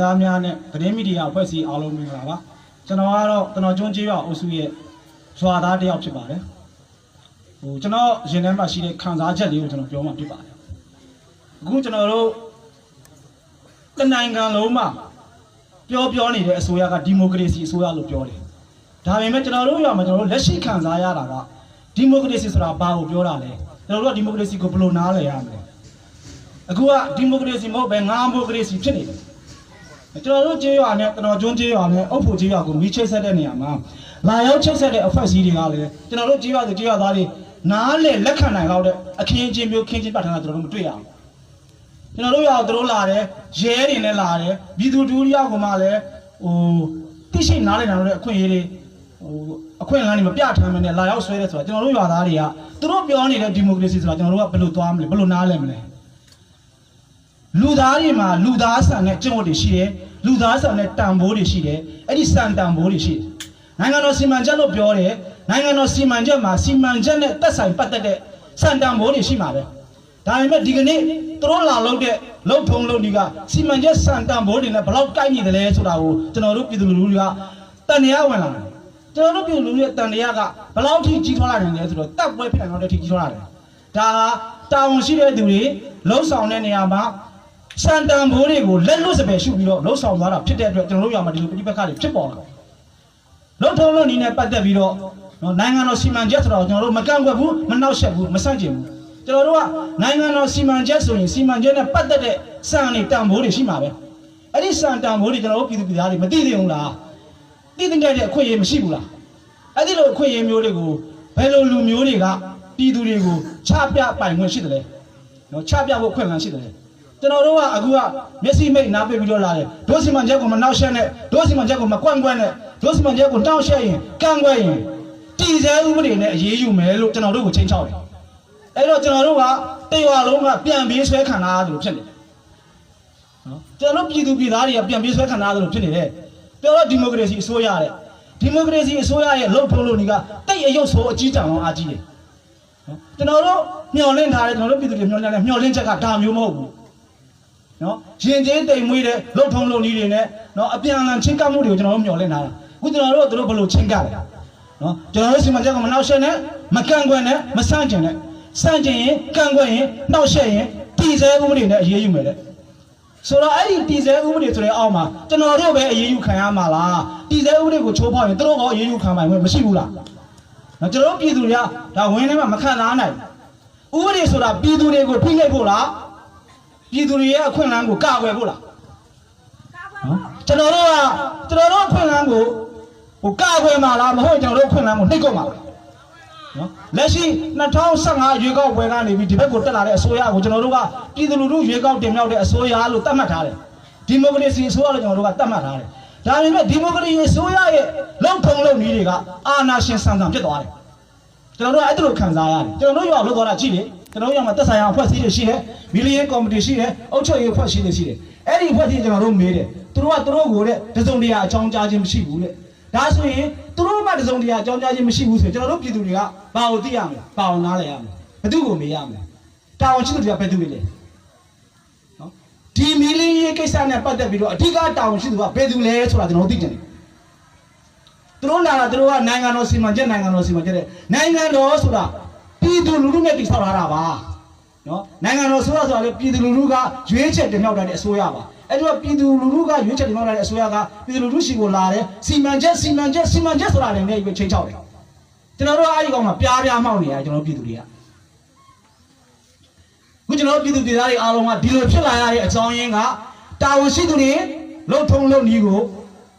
သားများနဲ့သတင်းမီဒီယာအဖွဲ့အစည်းအားလုံးမင်္ဂလာပါကျွန်တော်ကတော့ကျွန်တော်ကျွန်းကျေးရွာအုပ်စုရဲ့ရွာသားတစ်ယောက်ဖြစ်ပါတယ်ဟိုကျွန်တော်ရင်ထဲမှာရှိတဲ့ခံစားချက်လေးကိုကျွန်တော်ပြောမှဖြစ်ပါတယ်အခုကျွန်တော်တို့တနိုင်ငံလုံးမှာပြောပြောနေတဲ့အစိုးရကဒီမိုကရေစီအစိုးရလို့ပြောတယ်ဒါပေမဲ့ကျွန်တော်တို့ရွာမှာကျွန်တော်တို့လက်ရှိခံစားရတာကဒီမိုကရေစီဆိုတာဘာကိုပြောတာလဲကျွန်တော်တို့ကဒီမိုကရေစီကိုဘယ်လိုနားလည်ရမလဲအခုကဒီမိုကရေစီမဟုတ်ပဲငါမိုကရေစီဖြစ်နေတယ် ကျွန်တော်တို့ကျေးရွာနဲ့ကျွန်တော်ကျွန်းကျေးရွာနဲ့အုပ်ဖို့ကျေးရွာကိုမီးချိတ်ဆက်တဲ့နေရာမှာလာရောက်ချိတ်ဆက်တဲ့အဖွဲ့အစည်းတွေကလည်းကျွန်တော်တို့ကျေးရွာသူကျေးရွာသားတွေနားလေလက်ခံနိုင်တော့တဲ့အခင်းချင်းမျိုးခင်းချင်းပတ်ထတာကျွန်တော်တို့မတွေ့ရဘူးကျွန်တော်တို့ရွာကိုသူတို့လာတယ်ရဲတွေနဲ့လာတယ်ပြည်သူတူတယောက်ကမှလည်းဟိုတိရှိနားလေနိုင်တော့တဲ့အခွင့်အရေးတွေဟိုအခွင့်အလမ်းတွေမပြထမ်းမနဲ့လာရောက်ဆွဲတဲ့ဆိုတာကျွန်တော်တို့ရွာသားတွေကသူတို့ပြောနေတဲ့ဒီမိုကရေစီဆိုတာကျွန်တော်တို့ကဘယ်လိုသွားမလဲဘယ်လိုနားလဲမလဲ လူသားတွေမှာလူသားဆန်တဲ့ကျင့်ဝတ်တွေရှိတယ်လူသားဆန်တဲ့တန်ဖိုးတွေရှိတယ်အဲ့ဒီစံတန်ဖိုးတွေရှိတယ်နိုင်ငံတော်စီမံချက်လို့ပြောတယ်နိုင်ငံတော်စီမံချက်မှာစီမံချက်နဲ့သက်ဆိုင်ပတ်သက်တဲ့စံတန်ဖိုးတွေရှိမှာပဲဒါပေမဲ့ဒီကနေ့သူတို့လာလို့တဲ့လုံထုံလုံဒီကစီမံချက်စံတန်ဖိုးတွေနဲ့ဘယ်လောက်ကိုက်ညီတယ်လဲဆိုတာကိုကျွန်တော်တို့ပြည်သူလူထုတွေကတန်တရားဝင်လာတယ်ကျွန်တော်တို့ပြည်သူလူထုရဲ့တန်တရားကဘယ်လောက်ထိကြီးထွားလာနိုင်လဲဆိုတော့တပ်ပွဲဖြစ်နိုင်တော့တဲ့ထိကြီးထွားလာတယ်ဒါဟာတာဝန်ရှိတဲ့သူတွေလှုပ်ဆောင်တဲ့နေရာမှာ စံတန်ဘိုးတွေကိုလက်လွတ်စပယ်ရှုပြီးတော့လှုပ်ဆောင်သွားတာဖြစ်တဲ့အတွက်ကျွန်တော်တို့ရမှာဒီလိုပြိပက္ခတွေဖြစ်ပေါ်လာတယ်။လုံထုံးလုံးနီးနဲ့ပတ်သက်ပြီးတော့နော်နိုင်ငံတော်စီမံချက်ဆိုတော့ကျွန်တော်တို့မကန့်ကွက်ဘူးမနှောက်ယှက်ဘူးမဆန့်ကျင်ဘူး။ကျွန်တော်တို့ကနိုင်ငံတော်စီမံချက်ဆိုရင်စီမံချက်နဲ့ပတ်သက်တဲ့စံတွေတန်ဘိုးတွေရှိမှာပဲ။အဲ့ဒီစံတန်ဘိုးတွေကျွန်တော်တို့ပြည်သူပြည်သားတွေမသိသေးဘူးလား။သိတဲ့တဲ့အခွင့်အရေးမရှိဘူးလား။အဲ့ဒီလိုအခွင့်အရေးမျိုးတွေကိုဘယ်လိုလူမျိုးတွေကပြည်သူတွေကိုချပြပိုင်ခွင့်ရှိတယ်လဲ။နော်ချပြဖို့ခွင့်ခံရှိတယ်လဲ။ ကျွန်တော်တို့ကအခုကမျက်စိမိတ်နားပိတ်ပြီးတော့လာတယ်ဒို့စီမံချက်ကိုမနှောက်ယှက်နဲ့ဒို့စီမံချက်ကိုမကွန့်ကွန့်နဲ့ဒို့စီမံချက်ကိုတောင်းယှက်ရင်ကန့်ကွက်ရင်တည်ဆဲဥပဒေနဲ့အရေးယူမယ်လို့ကျွန်တော်တို့ကိုချိန်ချောက်တယ်အဲ့တော့ကျွန်တော်တို့ကတရွာလုံးကပြန်ပြေးဆွဲခံထားရတယ်လို့ဖြစ်နေတယ်နော်ကျွန်တော်တို့ပြည်သူပြည်သားတွေကပြန်ပြေးဆွဲခံထားရတယ်လို့ဖြစ်နေတယ်ပြောတော့ဒီမိုကရေစီအစိုးရတဲ့ဒီမိုကရေစီအစိုးရရဲ့လှုပ်ထုံးလို့နေကတိတ်အယုတ်ဆိုးအကြီးတန်းအောင်အားကြီးတယ်နော်ကျွန်တော်တို့မျှော်လင့်ထားတယ်ကျွန်တော်တို့ပြည်သူတွေမျှော်လင့်တယ်မျှော်လင့်ချက်ကဒါမျိုးမဟုတ်ဘူး နော်ရင်ချင်းတိမ်မွေးတဲ့လှုပ်ထုံးလုံကြီးတွေနဲ့နော်အပြန်အလှန်ချင်းကပ်မှုတွေကိုကျွန်တော်တို့မျှော်လင့်နေတာအခုကျွန်တော်တို့ကတို့ဘယ်လိုချင်းကပ်လဲနော်ကျွန်တော်တို့စီမံချက်ကမနှောက်ယှက်နဲ့မကန့်ကွက်နဲ့မဆန့်ကျင်နဲ့ဆန့်ကျင်ရင်ကန့်ကွက်ရင်နှောက်ယှက်ရင်ပြည်စဲဥပဒေနဲ့အရေးယူမယ်တဲ့ဆိုတော့အဲ့ဒီပြည်စဲဥပဒေဆိုတဲ့အောက်မှာကျွန်တော်တို့ပဲအရေးယူခံရမှာလားပြည်စဲဥပဒေကိုချိုးဖောက်ရင်တို့ကအရေးယူခံနိုင်မှာမရှိဘူးလားနော်ကျွန်တော်တို့ပြည်သူတွေကဒါဝင်းထဲမှာမခံစားနိုင်ဘူးဥပဒေဆိုတာပြည်သူတွေကိုဖိနှိပ်ဖို့လား ပြည်သူတွေရဲ့အခွင့်အလမ်းကိုကာကွယ်ဖို့လားနော်ကျွန်တော်တို့ကကျွန်တော်တို့အခွင့်အလမ်းကိုဟိုကာကွယ်မှာလားမဟုတ်ကျွန်တော်တို့အခွင့်အလမ်းကိုနှိပ်ကွပ်မှာလားနော်လက်ရှိ2015ရွေးကောက်ပွဲကနေပြီးဒီဘက်ကိုတက်လာတဲ့အစိုးရကိုကျွန်တော်တို့ကပြည်သူလူထုရွေးကောက်တင်မြှောက်တဲ့အစိုးရလို့သတ်မှတ်ထားတယ်ဒီမိုကရေစီအစိုးရလို့ကျွန်တော်တို့ကသတ်မှတ်ထားတယ်ဒါပေမဲ့ဒီမိုကရေစီအစိုးရရဲ့လုံထုံလုံနည်းတွေကအာဏာရှင်ဆန်ဆန်ဖြစ်သွားတယ်ကျွန်တော်တို့ကအဲ့ဒါလိုခံစားရတယ်ကျွန်တော်တို့ရောက်လို့သွားတာကြည့်လေ ကျွန်တော်တို့ရောက်မှာသက်ဆိုင်ရာအဖွဲ့အစည်းတွေရှိတယ်မီလီယံကော်မတီရှိတယ်အုပ်ချုပ်ရေးအဖွဲ့အစည်းတွေရှိတယ်အဲ့ဒီအဖွဲ့အစည်းကျွန်တော်တို့မေးတယ်သူတို့ကသူတို့ကိုတဲ့တစုံတရာအကြောင်းကြားခြင်းမရှိဘူးတဲ့ဒါဆိုရင်သူတို့မှတစုံတရာအကြောင်းကြားခြင်းမရှိဘူးဆိုရင်ကျွန်တော်တို့ပြည်သူတွေကဘာကိုသိရမလဲဘာကိုနားလည်ရမလဲဘယ်သူကိုမေးရမလဲတာဝန်ရှိသူတွေကဘယ်သူတွေလဲနော်ဒီမီလီယံကိစ္စနဲ့ပတ်သက်ပြီးတော့အဓိကတာဝန်ရှိသူကဘယ်သူလဲဆိုတာကျွန်တော်တို့သိကြတယ်သူတို့လာတာသူတို့ကနိုင်ငံတော်စီမံချက်နိုင်ငံတော်စီမံချက်တဲ့နိုင်ငံတော်ဆိုတာ ပြည်သူလူထုနဲ့တည်ဆောက်ထားတာပါနော်နိုင်ငံတော်ဆိုတာဆိုတာလေပြည်သူလူထုကရွေးချယ်တင်မြှောက်ထားတဲ့အစိုးရပါအဲ့တော့ပြည်သူလူထုကရွေးချယ်တင်မြှောက်ထားတဲ့အစိုးရကပြည်သူလူထုရှိကိုလာတယ်စီမံချက်စီမံချက်စီမံချက်ဆိုတာလည်းနဲ့ချင်းချောက်တယ်ကျွန်တော်တို့အဲ့ဒီကောင်မှာပြားပြားမှောက်နေရကျွန်တော်ပြည်သူတွေကခုကျွန်တော်ပြည်သူပြည်သားတွေအားလုံးကဒီလိုဖြစ်လာရတဲ့အကြောင်းရင်းကတာဝန်ရှိသူတွေလုံထုံလုံနည်းကို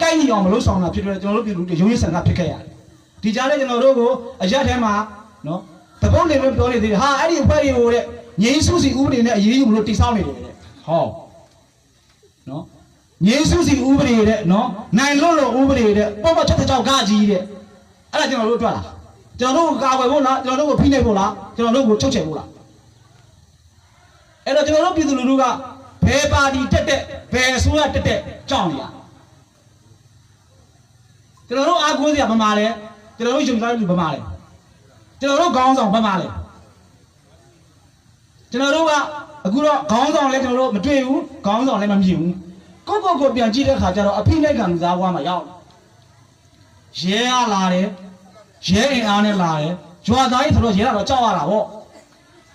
ကိုက်ညီအောင်မလုပ်ဆောင်တာဖြစ်တဲ့ကျွန်တော်တို့ပြည်သူတွေရုံးရည်ဆန္ဒဖြစ်ခဲ့ရတယ်။ဒီကြားထဲကျွန်တော်တို့ကိုအရက်ထဲမှာနော် တပုတ်လေးမျိုးပြောနေသေးတယ်ဟာအဲ့ဒီအဖွဲ့တွေကိုတဲ့ငြိမ်းစုစီဥပဒေနဲ့အရေးယူမလို့တိစောင်းနေတယ်တဲ့။ဟောနော်ငြိမ်းစုစီဥပဒေတဲ့နော်နိုင်လွတ်လို့ဥပဒေတဲ့ပေါ့ပေါ့ချက်ချက်ကြောက်ကကြီးတဲ့အဲ့ဒါကျွန်တော်တို့တွေ့လားကျွန်တော်တို့ကိုကာကွယ်ဖို့လားကျွန်တော်တို့ကိုဖိနှိပ်ဖို့လားကျွန်တော်တို့ကိုချုပ်ချယ်ဖို့လားအဲ့တော့ကျွန်တော်တို့ပြည်သူလူထုကဘယ်ပါတီတက်တက်ဘယ်အစိုးရတက်တက်ကြောက်နေရကျွန်တော်တို့အားကိုးစရာဗမာလဲကျွန်တော်တို့ယုံကြည်လူဗမာလဲ ကျွန်တော်တို့ခေါင်းဆောင်ဗမာလဲကျွန်တော်တို့ကအခုတော့ခေါင်းဆောင်လဲကျွန်တော်တို့မတွေ့ဘူးခေါင်းဆောင်လည်းမမြင်ဘူးကိုကိုကိုပြန်ကြည့်တဲ့ခါကျတော့အဖိနှိတ်ခံလူသားဘွားမှာရောက်ရဲရလာတယ်ရဲအင်အားနဲ့လာတယ်ကြွာသားကြီးဆိုတော့ရဲကတော့ကြောက်ရတာပေါ့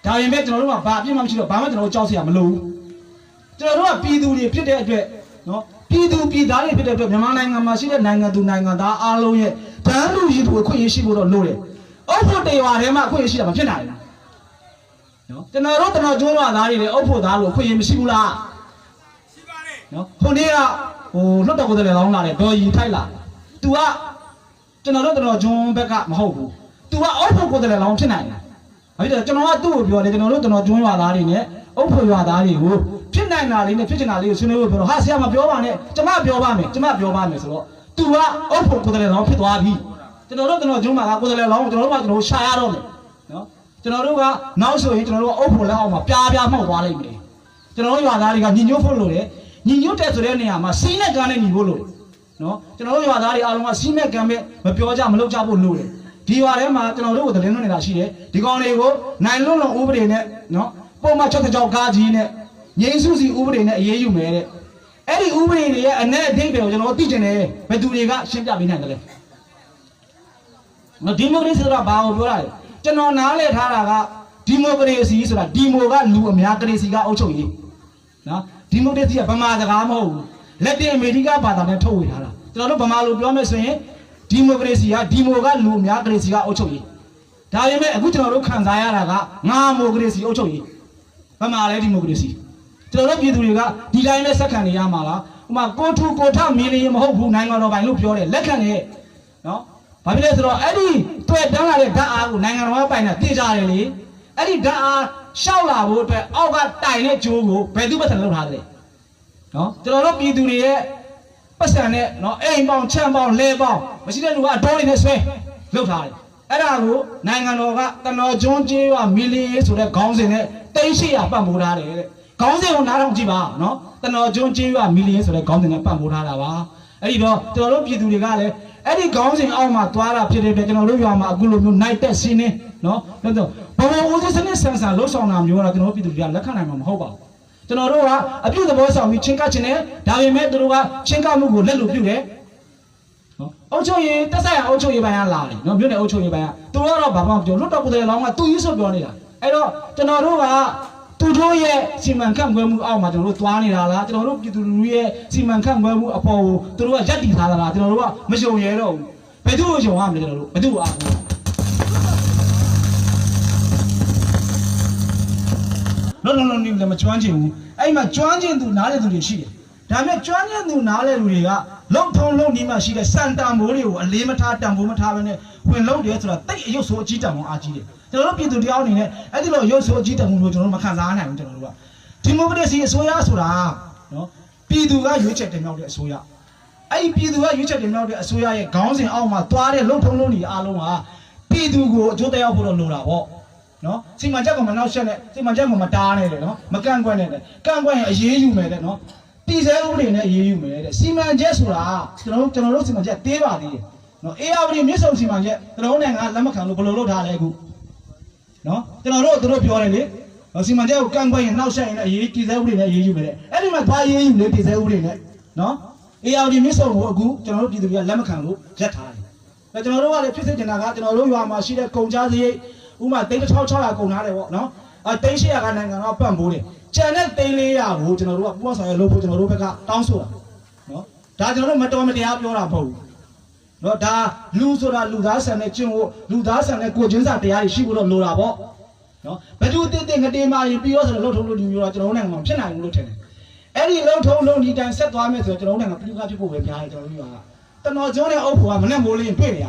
ဒါပေမဲ့ကျွန်တော်တို့ကဘာအပြစ်မှမရှိတော့ဘာမှကျွန်တော်တို့ကြောက်စရာမလိုဘူးကျွန်တော်တို့ကပြည်သူတွေဖြစ်တဲ့အတွက်နော်ပြည်သူပြည်သားတွေဖြစ်တဲ့အတွက်မြန်မာနိုင်ငံမှာရှိတဲ့နိုင်ငံသူနိုင်ငံသားအားလုံးရဲ့တန်းလူရည်သူအခွင့်အရေးရှိဖို့တော့လိုတယ် အုပ်ဖို့တေဝါထဲမှာအခွင့်အရေးရှိတာမဖြစ်နိုင်ဘူးနော်ကျွန်တော်တို့တတော်ကျွန်းရွာသားတွေလည်းအုပ်ဖို့သားလို့အခွင့်အရေးမရှိဘူးလား နော်ခုနေ့ကဟိုလွတ်တော်ကိုယ်တိုင်လောင်းလာတယ်ဒေါ်ရီထိုက်လာ तू ကကျွန်တော်တို့တော်ဂျွန်းဘက်ကမဟုတ်ဘူး तू ကအောက်ဖို့ကိုယ်တိုင်လောင်းဖြစ်နိုင်တယ်ဘာဖြစ်လဲကျွန်တော်ကသူ့ကိုပြောတယ်ကျွန်တော်တို့တော်ဂျွန်းရွာသားတွေနဲ့အုပ်ဖို့ရွာသားတွေကိုဖြစ်နိုင်တာလေးနဲ့ဖြစ်ချင်တာလေးကိုဆွေးနွေးဖို့ပြောတော့ဟာဆရာမပြောပါနဲ့ကျမပြောပါမယ်ကျမပြောပါမယ်ဆိုတော့ तू ကအုပ်ဖို့ကိုယ်တိုင်လောင်းဖြစ်သွားပြီ ကျွန်တော်တို့တော်ဂျွန်းမှာကကိုယ်တိုင်လောင်းကိုကျွန်တော်တို့ကကျွန်တော်တို့ရှာရတော့မယ်နော်ကျွန်တော်တို့ကနောက်ဆိုရင်ကျွန်တော်တို့ကအုပ်ဖို့လက်အောက်မှာပြားပြားမှောက်သွားလိမ့်မယ်ကျွန်တော်တို့ရွာသားတွေကညီညွတ်ဖို့လိုတယ်ညီညွတ်တဲ့ဆိုတဲ့နေရာမှာစီးနဲ့ကမ်းနဲ့ညီဖို့လိုတယ်နော်ကျွန်တော်တို့ရွာသားတွေအားလုံးကစီးနဲ့ကမ်းပဲမပြောကြမလုပ်ကြဖို့လိုတယ်ဒီရွာထဲမှာကျွန်တော်တို့ကိုသတင်းလွှင့်နေတာရှိတယ်ဒီကောင်တွေကိုနိုင်လွတ်လွန်ဥပဒေနဲ့နော်ပုံမှန်ချက်ကြောက်ကားကြီးနဲ့ငြိမ်းစုစီဥပဒေနဲ့အရေးယူမယ်တဲ့အဲ့ဒီဥပဒေတွေရဲ့အ내အဓိပ္ပာယ်ကိုကျွန်တော်တို့သိကျင်တယ်ဘယ်သူတွေကရှင်းပြပေးနိုင်တယ်လဲ နော်ဒီမိုကရေစီဆိုတာဘာကိုပြောတာလဲကျွန်တော်နားလည်ထားတာကဒီမိုကရေစီဆိုတာဒီမိုကလူအများကရေစီကအုပ်ချုပ်ရေးနော်ဒီမိုကရေစီကဗမာစကားမဟုတ်ဘူးလက်တင်အမေရိကဘာသာနဲ့ထုတ်ဝေထားတာကျွန်တော်တို့ဗမာလိုပြောမယ်ဆိုရင်ဒီမိုကရေစီကဒီမိုကလူအများကရေစီကအုပ်ချုပ်ရေးဒါပေမဲ့အခုကျွန်တော်တို့ခံစားရတာကငါမိုကရေစီအုပ်ချုပ်ရေးဗမာလည်းဒီမိုကရေစီကျွန်တော်တို့ပြည်သူတွေကဒီတိုင်းပဲစက္ကန့်နေရမှာလားဥမာကိုထူကိုထမီလီယံမဟုတ်ဘူးနိုင်ငံတော်ပိုင်လို့ပြောတယ်လက်ခံတယ်နော် ဘာဖြစ်လဲဆိုတော့အဲ့ဒီတွေ့တန်းလာတဲ့ဓာတ်အားကိုနိုင်ငံတော်ကပိုင်တာသိကြတယ်လေအဲ့ဒီဓာတ်အားရှောက်လာဖို့အတွက်အောက်ကတိုင်တဲ့ဂျိုးကိုဘယ်သူမှဆက်လုပ်ထားတယ်နော်ကျွန်တော်တို့ပြည်သူတွေရဲ့ပတ်စံနဲ့နော်အိမ်ပေါင်ချမ်းပေါင်လဲပေါင်မရှိတဲ့လူကအတော်တွေနဲ့ဆွဲလှုပ်ထားတယ်အဲ့ဒါကိုနိုင်ငံတော်ကတနော်ကျွန်းကျေးရွာမီလီယေဆိုတဲ့ခေါင်းစဉ်နဲ့တိတ်ရှိရပတ်မိုးထားတယ်တဲ့ခေါင်းစဉ်ကိုနားထောင်ကြည့်ပါနော်တနော်ကျွန်းကျေးရွာမီလီယေဆိုတဲ့ခေါင်းစဉ်နဲ့ပတ်မိုးထားတာပါအဲ့ဒီတော့ကျွန်တော်တို့ပြည်သူတွေကလည်း အဲ့ဒီခေါင်းစဉ်အောက်မှာသွားတာဖြစ်တဲ့အတွက်ကျွန်တော်တို့ရွာမှာအခုလိုမျိုးနိုင်တက်စင်းနေနော်ဒါတော့ဘဝဦးစစနစ်ဆန်ဆန်လှုပ်ဆောင်တာမျိုးကတော့ကျွန်တော်တို့ပြည်သူတွေကလက်ခံနိုင်မှာမဟုတ်ပါဘူးကျွန်တော်တို့ကအပြုသဘောဆောင်ပြီးချင်းကပ်ခြင်းနဲ့ဒါပေမဲ့သူတို့ကချင်းကပ်မှုကိုလက်လို့ပြုတယ်နော်အုတ်ချုပ်ရေးတက်ဆိုင်ရအုတ်ချုပ်ရေးပိုင်းကလာတယ်နော်မြို့နယ်အုတ်ချုပ်ရေးပိုင်းကသူတို့ကတော့ဘာမှမပြောလွတ်တော်ကိုယ်တိုင်လောင်းကသူကြီးဆိုပြောနေတာအဲ့တော့ကျွန်တော်တို့က သူတို့ရဲ့စီမံခန့်ခွဲမှုအောက်မှာကျွန်တော်တို့သွားနေတာလားကျွန်တော်တို့ပြည်သူလူထုရဲ့စီမံခန့်ခွဲမှုအပေါ်ကိုသူတို့ကယက်တည်ထားတာလားကျွန်တော်တို့ကမယုံရဲတော့ဘူးဘယ်သူ့ကိုယုံရမလဲကျွန်တော်တို့ဘယ်သူ့ကိုအားကိုးလုံးလုံးလုံးနေလည်းမကျွမ်းကျင်ဘူးအဲ့မှာကျွမ်းကျင်သူနားလေသူတွေရှိတယ်ဒါပေမဲ့ကျွမ်းကျင်သူနားလေလူတွေက လုံထုံလုံနီးမှရှိတဲ့စံတန်မိုးတွေကိုအလေးမထားတန်ဖိုးမထားဘဲနဲ့ဝင်လုံးတယ်ဆိုတာတိတ်အယုတ်ဆိုးအကြီးတန်မိုးအားကြီးတယ်ကျွန်တော်တို့ပြည်သူတယောက်အနေနဲ့အဲ့ဒီလိုအယုတ်ဆိုးအကြီးတန်မိုးလို့ကျွန်တော်တို့မခံစားနိုင်ဘူးကျွန်တော်တို့ကဒီမိုကရေစီအစိုးရဆိုတာနော်ပြည်သူကရွေးချယ်တင်မြှောက်တဲ့အစိုးရအဲ့ဒီပြည်သူကရွေးချယ်တင်မြှောက်တဲ့အစိုးရရဲ့ခေါင်းစဉ်အောက်မှာသွားတဲ့လုံထုံလုံနီးအားလုံးကပြည်သူကိုအကျိုးတရားဖို့တော့လိုတာပေါ့နော်စီမံချက်ကိုမနှောက်ယှက်နဲ့စီမံချက်ကိုမတားနဲ့တဲ့နော်မကန့်ကွက်နဲ့တဲ့ကန့်ကွက်ရင်အရေးယူမယ်တဲ့နော် ပြည်စဲဥပဒေနဲ့အရေးယူမယ်တဲ့စီမံချက်ဆိုတာကျွန်တော်တို့ကျွန်တော်တို့စီမံချက်သေးပါသေးတယ်နော်အေးအဝတီမြစ်ဆုံစီမံချက်ကျွန်တော်တို့နိုင်ငံလက်မခံလို့ဘယ်လိုလုပ်ထားလဲအခုနော်ကျွန်တော်တို့သူတို့ပြောတယ်လေစီမံချက်ကိုကန့်ကွက်ရင်နှောက်ယှက်ရင်လည်းအရေးပြည်စဲဥပဒေနဲ့အရေးယူမယ်တဲ့အဲ့ဒီမှာသွားအရေးယူလေပြည်စဲဥပဒေနဲ့နော်အေးအဝတီမြစ်ဆုံကိုအခုကျွန်တော်တို့ပြည်သူတွေကလက်မခံလို့ရက်ထားတယ်အဲကျွန်တော်တို့ကလည်းဖြစ်စေချင်တာကကျွန်တော်တို့ရွာမှာရှိတဲ့ကုန်ကြစရိတ်ဥမာတိန်း1600ကုန်ထားတယ်ပေါ့နော်အဲတိန်း800ကနိုင်ငံတော့ပတ်မိုးတယ် ကျန်တဲ့တိန်း400ကိုကျွန်တော်တို့ကပူပေါင်းဆောင်ရလုပ်ဖို့ကျွန်တော်တို့ဘက်ကတောင်းဆိုတာနော်ဒါကျွန်တော်တို့မတော်မတရားပြောတာမဟုတ်ဘူးနော်ဒါလူဆိုတာလူသားဆန်တဲ့ကျင့်ဖို့လူသားဆန်တဲ့ကိုချင်းစာတရားတွေရှိဖို့တော့လိုတာပေါ့နော်ဘယ်သူတည်တည်ငတေးမာရင်ပြီးတော့ဆိုတော့လှုပ်ထုံးလို့ဒီမျိုးတော့ကျွန်တော်တို့နိုင်ငံမှာဖြစ်နိုင်ဘူးလို့ထင်တယ်အဲ့ဒီလှုပ်ထုံးလုံးဒီတိုင်းဆက်သွားမယ်ဆိုတော့ကျွန်တော်တို့နိုင်ငံပြည်ကဖြစ်ဖို့ပဲများတယ်ကျွန်တော်တို့ရွာကတနော်ကျုံးတဲ့အုပ်ဖို့ကမနဲ့မိုးလင်းတွေ့နေရ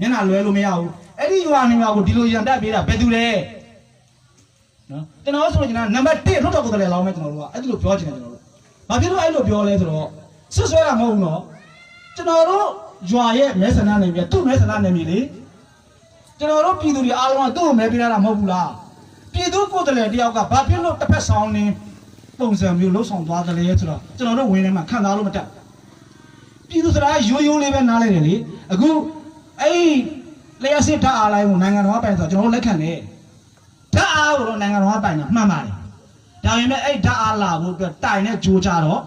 မျက်နှာလွဲလို့မရဘူးအဲ့ဒီရွာနေရွာကိုဒီလိုရန်တက်ပေးတာဘယ်သူလဲ နော်ကျွန်တော်ဆိုရင်နံပါတ်1လွတ်တော်ကိုယ်တည်းလောင်းမယ်ကျွန်တော်တို့ကအဲ့ဒီလိုပြောချင်တယ်ကျွန်တော်တို့ဘာဖြစ်လို့အဲ့လိုပြောလဲဆိုတော့ဆွဆွဲတာမဟုတ်ဘူးနော်ကျွန်တော်တို့ရွာရဲ့မဲဆန္ဒနယ်မြေသူ့မဲဆန္ဒနယ်မြေလေကျွန်တော်တို့ပြည်သူတွေအားလုံးကသူ့ကိုမဲပေးရတာမဟုတ်ဘူးလားပြည်သူကိုယ်တည်းတယောက်ကဘာဖြစ်လို့တစ်ဖက်ဆောင်နေပုံစံမျိုးလှုပ်ဆောင်သွားတယ်လဲဆိုတော့ကျွန်တော်တို့ဝင်ထဲမှာခံစားလို့မတတ်ပြည်သူစရာရိုးရိုးလေးပဲနားလိုက်တယ်လေအခုအဲ့ဒီလျှက်စစ်ဓာတ်အားလိုင်းကိုနိုင်ငံတော်ကပိုင်ဆိုတော့ကျွန်တော်တို့လက်ခံတယ်ဓာတ်အား ကိုတော့နိုင်ငံတော်ကပိုင်တာမှန်ပါတယ်ဒါပေမဲ့အဲ့ဓာတ်အားလာဖို့အတွက်တိုင်နဲ့ကြိုးကြတော့